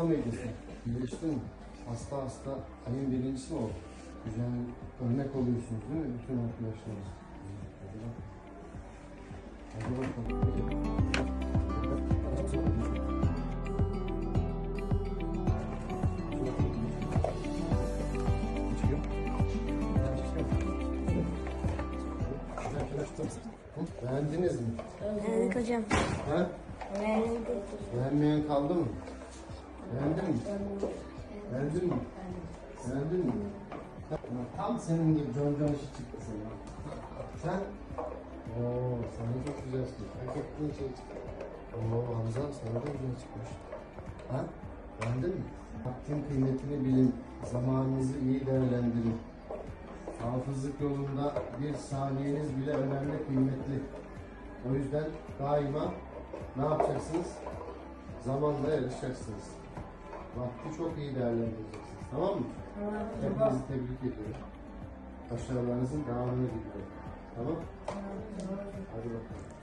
hasta mıydın sen? İyileştin mi? Hasta hasta ayın birincisi oldu? Güzel örnek oluyorsunuz değil mi bütün arkadaşlarınız? Hadi bakalım. Hadi bakalım. Beğendiniz mi? Beğendik hocam. Ha? Beğendik. Beğenmeyen kaldı mı? Beğendin mi? Beğendin mi? Beğendin mi? Tam senin gibi John John işi çıktı sana. Sen? Oo, sana çok güzel çıktı. Hak ettiğin şey çıktı. Oo, Hamza sana da güzel çıkmış. Ha? Beğendin mi? Vaktin kıymetini bilin. Zamanınızı iyi değerlendirin. Hafızlık yolunda bir saniyeniz bile önemli, kıymetli. O yüzden daima ne yapacaksınız? Zamanla yarışacaksınız. Vakti çok iyi değerlendireceksiniz. Tamam mı? Tamam. Hepinizi tebrik ediyorum. Başarılarınızın devamını diliyorum. Tamam? Hadi bakalım.